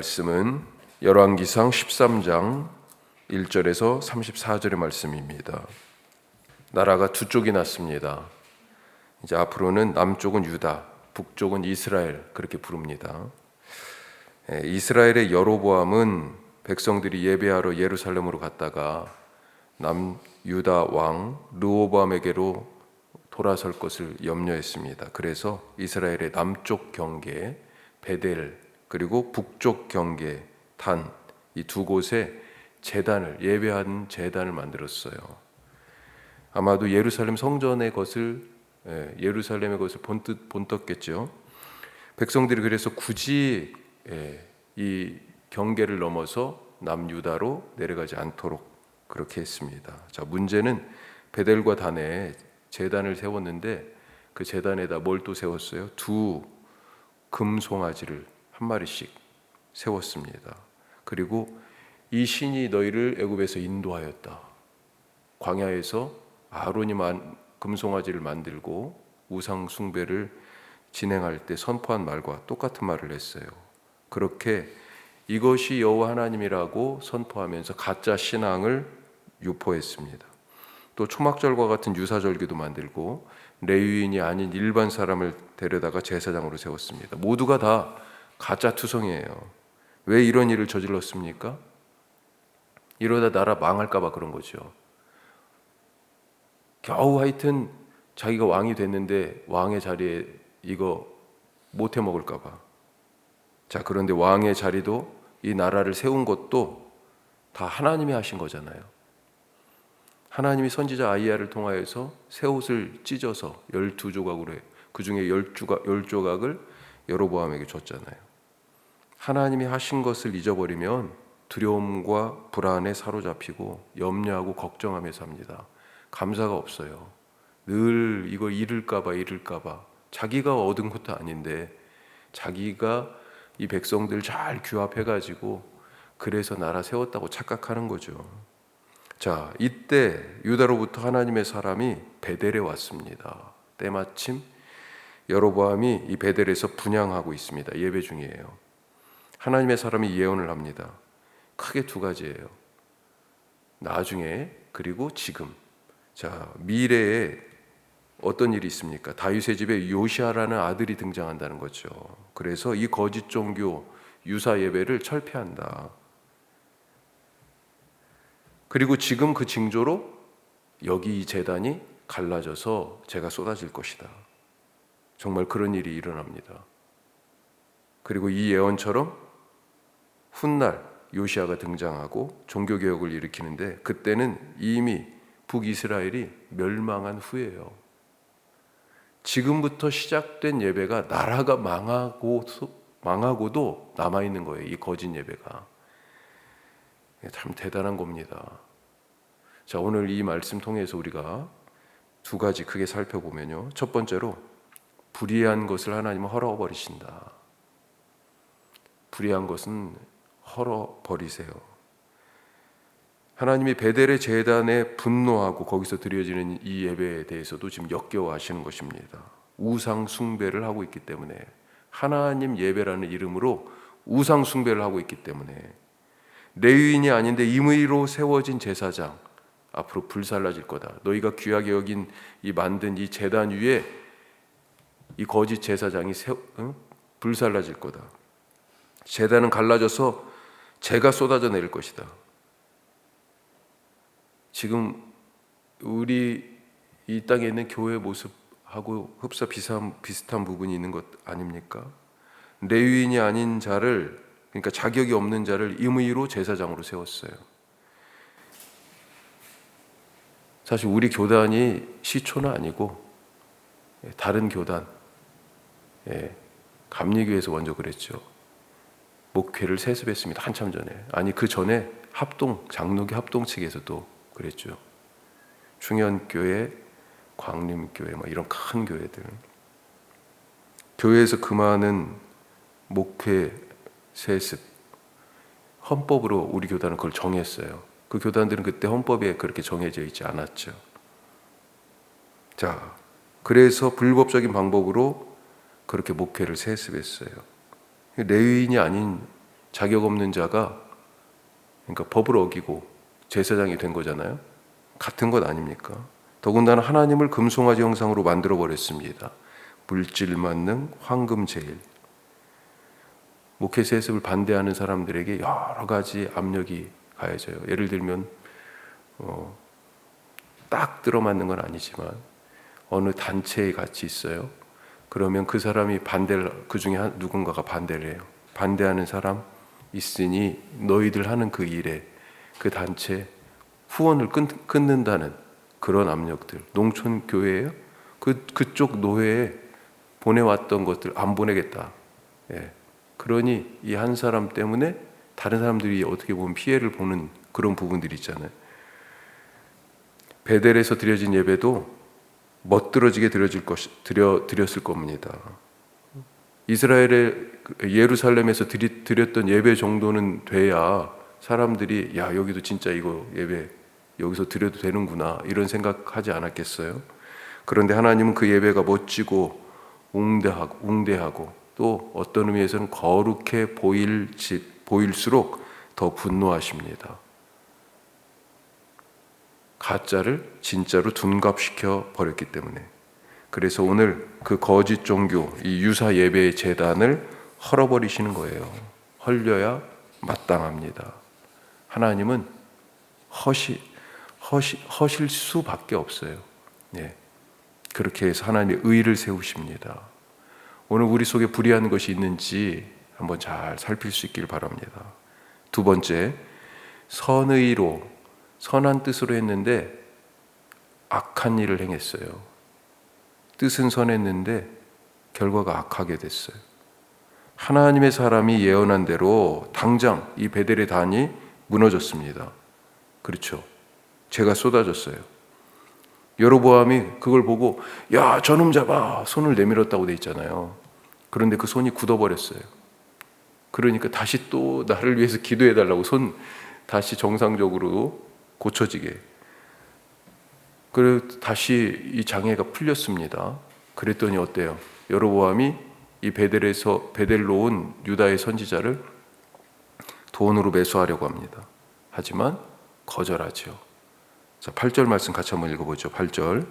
말씀은 열왕기상 13장 1절에서 34절의 말씀입니다. 나라가 두 쪽이 났습니다. 이제 앞으로는 남쪽은 유다, 북쪽은 이스라엘 그렇게 부릅니다. 예, 이스라엘의 여로보암은 백성들이 예배하러 예루살렘으로 갔다가 남 유다 왕 르호보암에게로 돌아설 것을 염려했습니다. 그래서 이스라엘의 남쪽 경계 베델 그리고 북쪽 경계 단 이 두 곳에 제단을 예배하는 제단을 만들었어요. 아마도 예루살렘 성전의 것을 예, 예루살렘의 것을 본뜻 본떴겠죠. 백성들이 그래서 굳이 예, 이 경계를 넘어서 남유다로 내려가지 않도록 그렇게 했습니다. 자 문제는 베델과 단에 제단을 세웠는데 그 제단에다 뭘 또 세웠어요? 두 금송아지를 한 마리씩 세웠습니다. 그리고 이 신이 너희를 애굽에서 인도하였다. 광야에서 아론이 만, 금송아지를 만들고 우상 숭배를 진행할 때 선포한 말과 똑같은 말을 했어요. 그렇게 이것이 여호와 하나님이라고 선포하면서 가짜 신앙을 유포했습니다. 또 초막절과 같은 유사절기도 만들고 레위인이 아닌 일반 사람을 데려다가 제사장으로 세웠습니다. 모두가 다 가짜 투성이에요. 왜 이런 일을 저질렀습니까? 이러다 나라 망할까봐 그런 거죠. 겨우 하여튼 자기가 왕이 됐는데 왕의 자리에 이거 못 해 먹을까봐. 자, 그런데 왕의 자리도 이 나라를 세운 것도 다 하나님이 하신 거잖아요. 하나님이 선지자 아이야를 통하여서 새 옷을 찢어서 열두 조각으로 해. 그 중에 열 조각, 열 조각을 여로보암에게 줬잖아요. 하나님이 하신 것을 잊어버리면 두려움과 불안에 사로잡히고 염려하고 걱정하며 삽니다. 감사가 없어요. 늘 이거 잃을까봐 잃을까봐 자기가 얻은 것도 아닌데 자기가 이 백성들 잘 규합해가지고 그래서 나라 세웠다고 착각하는 거죠. 자, 이때 유다로부터 하나님의 사람이 베델에 왔습니다. 때마침 여로보암이 이 베델에서 분양하고 있습니다. 예배 중이에요. 하나님의 사람이 예언을 합니다. 크게 두 가지예요. 나중에 그리고 지금. 자, 미래에 어떤 일이 있습니까? 다윗의 집에 요시아라는 아들이 등장한다는 거죠. 그래서 이 거짓 종교 유사 예배를 철폐한다. 그리고 지금 그 징조로 여기 이 재단이 갈라져서 제가 쏟아질 것이다. 정말 그런 일이 일어납니다. 그리고 이 예언처럼 훗날 요시아가 등장하고 종교 개혁을 일으키는데 그때는 이미 북이스라엘이 멸망한 후예요. 지금부터 시작된 예배가 나라가 망하고 망하고도 남아 있는 거예요. 이 거짓 예배가 참 대단한 겁니다. 자 오늘 이 말씀 통해서 우리가 두 가지 크게 살펴보면요. 첫 번째로 불의한 것을 하나님은 허러 버리신다. 불의한 것은 헐어 버리세요. 하나님이 베델의 재단에 분노하고 거기서 드려지는 이 예배에 대해서도 지금 역겨워하시는 것입니다. 우상 숭배를 하고 있기 때문에 하나님 예배라는 이름으로 우상 숭배를 하고 있기 때문에 레위인이 아닌데 임의로 세워진 제사장 앞으로 불살라질 거다. 너희가 귀하게 여긴 이 만든 이 제단 위에 이 거짓 제사장이 세, 응? 불살라질 거다. 제단은 갈라져서 제가 쏟아져 내릴 것이다. 지금 우리 이 땅에 있는 교회 모습하고 흡사 비슷한, 비슷한 부분이 있는 것 아닙니까? 레위인이 아닌 자를 그러니까 자격이 없는 자를 임의로 제사장으로 세웠어요. 사실 우리 교단이 시초는 아니고 다른 교단, 예, 감리교에서 먼저 그랬죠. 목회를 세습했습니다. 한참 전에. 아니 그 전에 합동 장로교 합동 측에서도 그랬죠. 충현교회, 광림교회 뭐 이런 큰 교회들. 교회에서 그 많은 목회 세습 헌법으로 우리 교단은 그걸 정했어요. 그 교단들은 그때 헌법에 그렇게 정해져 있지 않았죠. 자, 그래서 불법적인 방법으로 그렇게 목회를 세습했어요. 레위인이 아닌 자격 없는 자가 그러니까 법을 어기고 제사장이 된 거잖아요. 같은 것 아닙니까? 더군다나 하나님을 금송아지 형상으로 만들어 버렸습니다. 물질 만능, 황금 제일. 목회 세습을 반대하는 사람들에게 여러 가지 압력이 가해져요. 예를 들면 어, 딱 들어맞는 건 아니지만 어느 단체에 같이 있어요. 그러면 그 사람이 반대를 그 중에 한, 누군가가 반대를 해요. 반대하는 사람 있으니 너희들 하는 그 일에 그 단체 후원을 끊, 끊는다는 그런 압력들. 농촌 교회예요. 그 그쪽 노회에 보내왔던 것들 안 보내겠다. 예. 그러니 이 한 사람 때문에 다른 사람들이 어떻게 보면 피해를 보는 그런 부분들이 있잖아요. 베델에서 드려진 예배도 멋들어지게 드려질 것 드려 드렸을 겁니다. 이스라엘의 그 예루살렘에서 드리, 드렸던 예배 정도는 돼야 사람들이 야 여기도 진짜 이거 예배 여기서 드려도 되는구나 이런 생각하지 않았겠어요? 그런데 하나님은 그 예배가 멋지고 웅대하고 웅대하고 또 어떤 의미에서는 거룩해 보일 보일수록 더 분노하십니다. 가짜를 진짜로 둔갑시켜 버렸기 때문에 그래서 오늘 그 거짓 종교 이 유사 예배의 재단을 헐어버리시는 거예요. 헐려야 마땅합니다. 하나님은 허시 허시 허실 수밖에 없어요. 예. 그렇게 해서 하나님의 의를 세우십니다. 오늘 우리 속에 불의한 것이 있는지 한번 잘 살필 수 있길 바랍니다. 두 번째, 선의로 선한 뜻으로 했는데 악한 일을 행했어요. 뜻은 선했는데 결과가 악하게 됐어요. 하나님의 사람이 예언한 대로 당장 이 베델의 단이 무너졌습니다. 그렇죠. 제가 쏟아졌어요. 여로보암이 그걸 보고 야 저놈 잡아 손을 내밀었다고 돼 있잖아요. 그런데 그 손이 굳어버렸어요. 그러니까 다시 또 나를 위해서 기도해 달라고 손 다시 정상적으로 고쳐지게. 그리고 다시 이 장애가 풀렸습니다. 그랬더니 어때요? 여로보암이 이 베델에서 베델로 온 유다의 선지자를 돈으로 매수하려고 합니다. 하지만 거절하죠. 자, 8절 말씀 같이 한번 읽어보죠. 8절.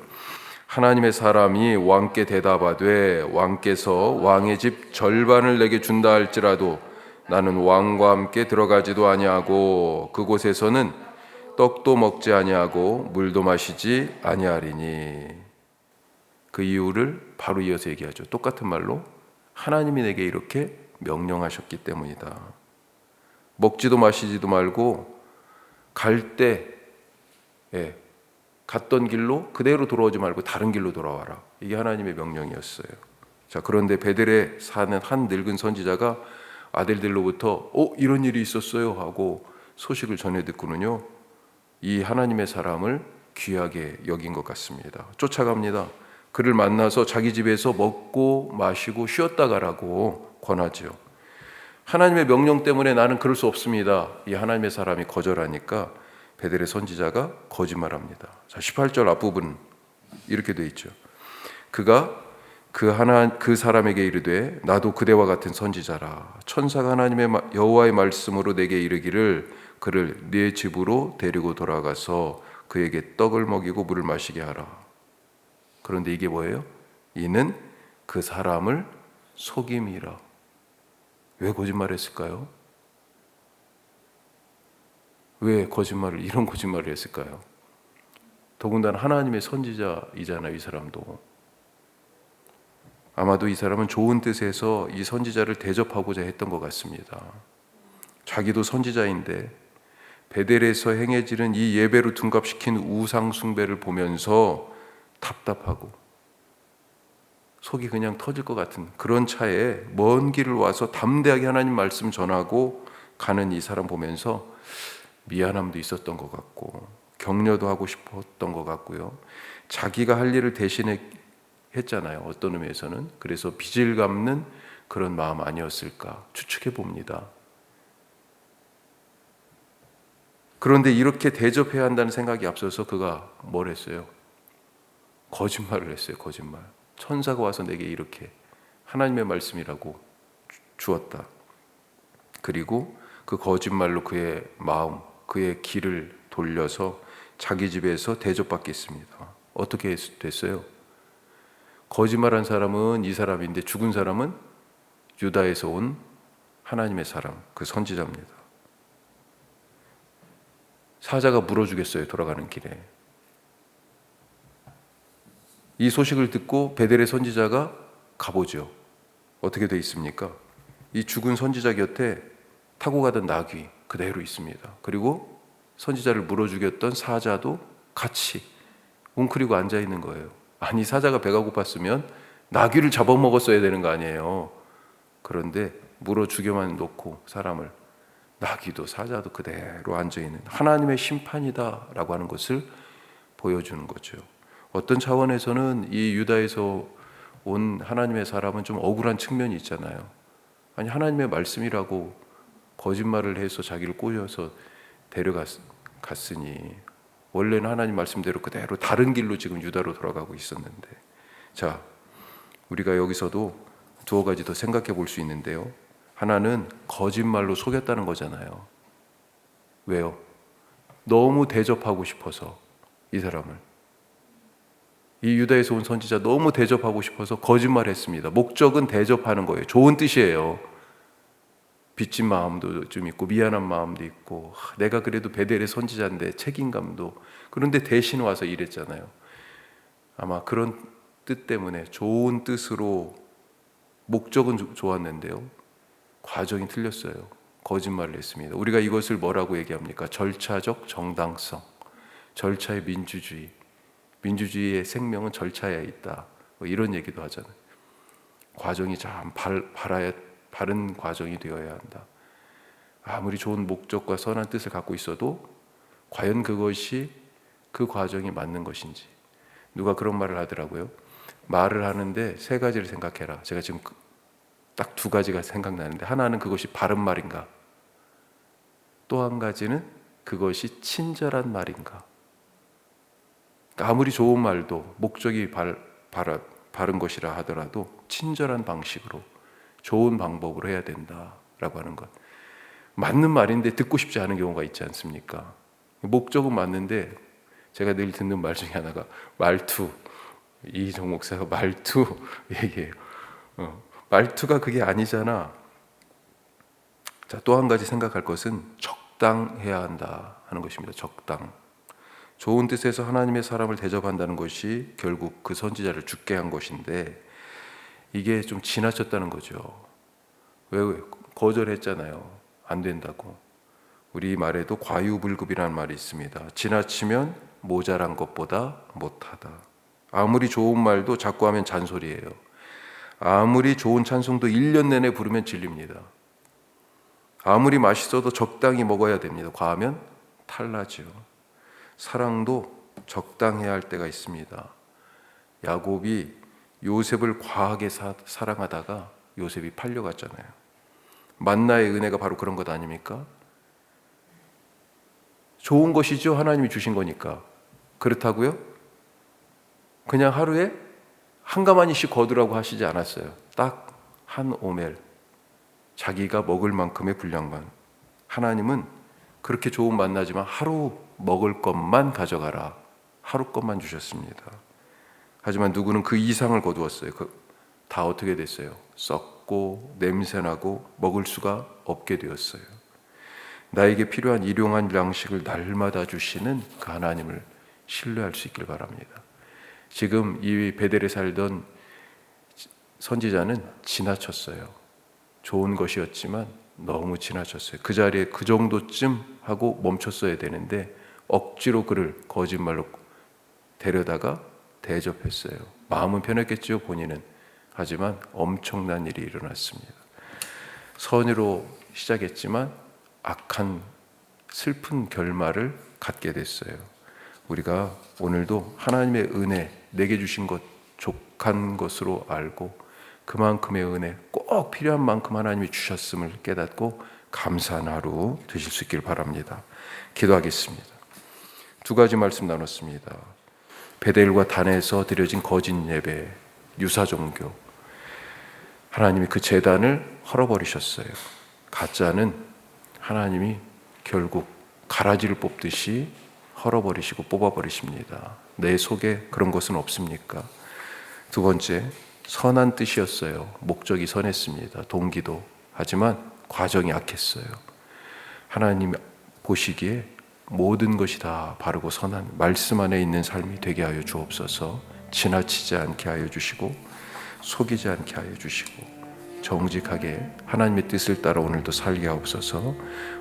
하나님의 사람이 왕께 대답하되 왕께서 왕의 집 절반을 내게 준다 할지라도 나는 왕과 함께 들어가지도 아니하고 그곳에서는 떡도 먹지 아니하고 물도 마시지 아니하리니 그 이유를 바로 이어서 얘기하죠. 똑같은 말로 하나님이 내게 이렇게 명령하셨기 때문이다. 먹지도 마시지도 말고 갈때 예, 갔던 길로 그대로 돌아오지 말고 다른 길로 돌아와라. 이게 하나님의 명령이었어요. 자, 그런데 베델에 사는 한 늙은 선지자가 아들들로부터 어 이런 일이 있었어요 하고 소식을 전해 듣고는요 이 하나님의 사람을 귀하게 여긴 것 같습니다. 쫓아갑니다. 그를 만나서 자기 집에서 먹고 마시고 쉬었다 가라고 권하지요. 하나님의 명령 때문에 나는 그럴 수 없습니다. 이 하나님의 사람이 거절하니까 베델의 선지자가 거짓말합니다. 자, 18절 앞부분 이렇게 돼 있죠. 그가 그 하나 그 사람에게 이르되 나도 그대와 같은 선지자라 천사가 하나님의 여호와의 말씀으로 내게 이르기를 그를 네 집으로 데리고 돌아가서 그에게 떡을 먹이고 물을 마시게 하라. 그런데 이게 뭐예요? 이는 그 사람을 속임이라. 왜 거짓말했을까요? 왜 거짓말을 이런 거짓말을 했을까요? 더군다나 하나님의 선지자이잖아요, 이 사람도. 아마도 이 사람은 좋은 뜻에서 이 선지자를 대접하고자 했던 것 같습니다. 자기도 선지자인데 베델에서 행해지는 이 예배로 둔갑시킨 우상 숭배를 보면서 답답하고 속이 그냥 터질 것 같은 그런 차에 먼 길을 와서 담대하게 하나님 말씀 전하고 가는 이 사람 보면서 미안함도 있었던 것 같고 격려도 하고 싶었던 것 같고요. 자기가 할 일을 대신에 했잖아요. 어떤 의미에서는 그래서 빚을 갚는 그런 마음 아니었을까 추측해 봅니다. 그런데 이렇게 대접해야 한다는 생각이 앞서서 그가 뭘 했어요? 거짓말을 했어요. 거짓말. 천사가 와서 내게 이렇게 하나님의 말씀이라고 주었다. 그리고 그 거짓말로 그의 마음, 그의 길을 돌려서 자기 집에서 대접받게 했습니다. 어떻게 됐어요? 거짓말한 사람은 이 사람인데 죽은 사람은 유다에서 온 하나님의 사람, 그 선지자입니다. 사자가 물어 주겠어요, 돌아가는 길에. 이 소식을 듣고 베델의 선지자가 가보죠. 어떻게 돼 있습니까? 이 죽은 선지자 곁에 타고 가던 나귀 그대로 있습니다. 그리고 선지자를 물어 죽였던 사자도 같이 웅크리고 앉아 있는 거예요. 아니 사자가 배가 고팠으면 나귀를 잡아먹었어야 되는 거 아니에요. 그런데 물어 죽여만 놓고 사람을 나귀도 사자도 그대로 앉아 있는 하나님의 심판이다라고 하는 것을 보여주는 거죠. 어떤 차원에서는 이 유다에서 온 하나님의 사람은 좀 억울한 측면이 있잖아요. 아니 하나님의 말씀이라고 거짓말을 해서 자기를 꼬셔서 데려갔으니 원래는 하나님 말씀대로 그대로 다른 길로 지금 유다로 돌아가고 있었는데 자 우리가 여기서도 두어 가지 더 생각해 볼 수 있는데요. 하나는 거짓말로 속였다는 거잖아요. 왜요? 너무 대접하고 싶어서 이 사람을 이 유다에서 온 선지자 너무 대접하고 싶어서 거짓말했습니다. 목적은 대접하는 거예요. 좋은 뜻이에요. 빚진 마음도 좀 있고 미안한 마음도 있고 내가 그래도 베델의 선지자인데 책임감도 그런데 대신 와서 일했잖아요. 아마 그런 뜻 때문에 좋은 뜻으로 목적은 좋았는데요. 과정이 틀렸어요. 거짓말을 했습니다. 우리가 이것을 뭐라고 얘기합니까? 절차적 정당성, 절차의 민주주의. 민주주의의 생명은 절차에 있다. 뭐 이런 얘기도 하잖아요. 과정이 참 발, 발아야, 바른 과정이 되어야 한다. 아무리 좋은 목적과 선한 뜻을 갖고 있어도 과연 그것이 그 과정이 맞는 것인지 누가 그런 말을 하더라고요. 말을 하는데 세 가지를 생각해라. 제가 지금 딱 두 가지가 생각나는데 하나는 그것이 바른 말인가? 또 한 가지는 그것이 친절한 말인가? 그러니까 아무리 좋은 말도 목적이 발, 발, 바른 것이라 하더라도 친절한 방식으로 좋은 방법으로 해야 된다라고 하는 것. 맞는 말인데 듣고 싶지 않은 경우가 있지 않습니까? 목적은 맞는데 제가 늘 듣는 말 중에 하나가 말투. 이종 목사가 말투 얘기해요. 어, 말투가 그게 아니잖아. 자, 또 한 가지 생각할 것은 적당해야 한다 하는 것입니다. 적당. 좋은 뜻에서 하나님의 사람을 대접한다는 것이 결국 그 선지자를 죽게 한 것인데 이게 좀 지나쳤다는 거죠. 왜 거절했잖아요. 안 된다고. 우리 말에도 과유불급이라는 말이 있습니다. 지나치면 모자란 것보다 못하다. 아무리 좋은 말도 자꾸 하면 잔소리예요. 아무리 좋은 찬송도 1년 내내 부르면 질립니다. 아무리 맛있어도 적당히 먹어야 됩니다. 과하면 탈나죠. 사랑도 적당해야 할 때가 있습니다. 야곱이 요셉을 과하게 사, 사랑하다가 요셉이 팔려갔잖아요. 만나의 은혜가 바로 그런 것 아닙니까? 좋은 것이죠. 하나님이 주신 거니까. 그렇다고요? 그냥 하루에 한 가마니씩 거두라고 하시지 않았어요. 딱 한 오멜. 자기가 먹을 만큼의 분량만. 하나님은 그렇게 좋은 만나지만 하루 먹을 것만 가져가라. 하루 것만 주셨습니다. 하지만 누구는 그 이상을 거두었어요. 그 다 어떻게 됐어요? 썩고 냄새나고 먹을 수가 없게 되었어요. 나에게 필요한 일용한 양식을 날마다 주시는 그 하나님을 신뢰할 수 있길 바랍니다. 지금 이 베델에 살던 선지자는 지나쳤어요. 좋은 것이었지만 너무 지나쳤어요. 그 자리에 그 정도쯤 하고 멈췄어야 되는데 억지로 그를 거짓말로 데려다가 대접했어요. 마음은 편했겠죠, 본인은. 하지만 엄청난 일이 일어났습니다. 선으로 시작했지만 악한 슬픈 결말을 갖게 됐어요. 우리가 오늘도 하나님의 은혜 내게 주신 것 족한 것으로 알고 그만큼의 은혜 꼭 필요한 만큼 하나님이 주셨음을 깨닫고 감사한 하루 되실 수 있길 바랍니다. 기도하겠습니다. 두 가지 말씀 나눴습니다. 베델과 단에서 드려진 거짓 예배, 유사 종교. 하나님이 그 재단을 헐어버리셨어요. 가짜는 하나님이 결국 가라지를 뽑듯이 헐어버리시고 뽑아버리십니다. 내 속에 그런 것은 없습니까? 두 번째, 선한 뜻이었어요. 목적이 선했습니다. 동기도. 하지만 과정이 악했어요. 하나님 보시기에 모든 것이 다 바르고 선한 말씀 안에 있는 삶이 되게 하여 주옵소서. 지나치지 않게 하여 주시고 속이지 않게 하여 주시고 정직하게 하나님의 뜻을 따라 오늘도 살게 하옵소서.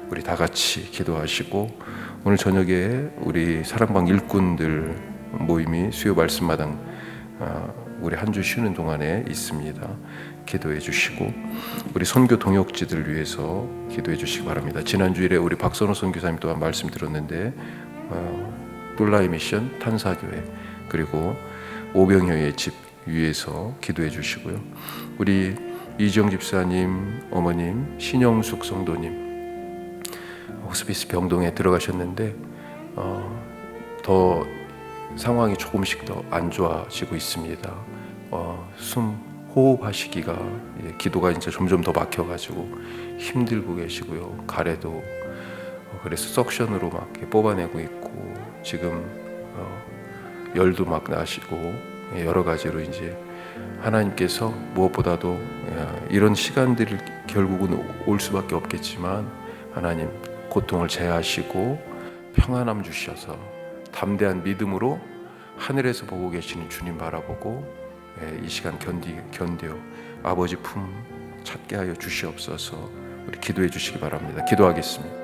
우리 다 같이 기도하시고 오늘 저녁에 우리 사랑방 일꾼들 모임이 수요 말씀 마당 아, 우리 한 주 쉬는 동안에 있습니다. 기도해 주시고 우리 선교 동역지들 위해서 기도해 주시기 바랍니다. 지난 주일에 우리 박선호 선교사님 또한 말씀 들었는데 어, 뿔라이 미션 탄사교회 그리고 오병효의 집 위에서 기도해 주시고요. 우리 이정 집사님, 어머님, 신영숙 성도님 호스피스 병동에 들어가셨는데 어, 더 상황이 조금씩 더 안 좋아지고 있습니다. 어, 숨 호흡하시기가 예, 기도가 이제 점점 더 막혀가지고 힘들고 계시고요. 가래도 어, 그래서 석션으로 막 뽑아내고 있고 지금 어, 열도 막 나시고 예, 여러 가지로 이제 하나님께서 무엇보다도 예, 이런 시간들이 결국은 올 수밖에 없겠지만 하나님 고통을 제하시고 평안함 주셔서 담대한 믿음으로 하늘에서 보고 계시는 주님 바라보고 예, 이 시간 견디 견뎌 아버지 품 찾게 하여 주시옵소서. 우리 기도해 주시기 바랍니다. 기도하겠습니다.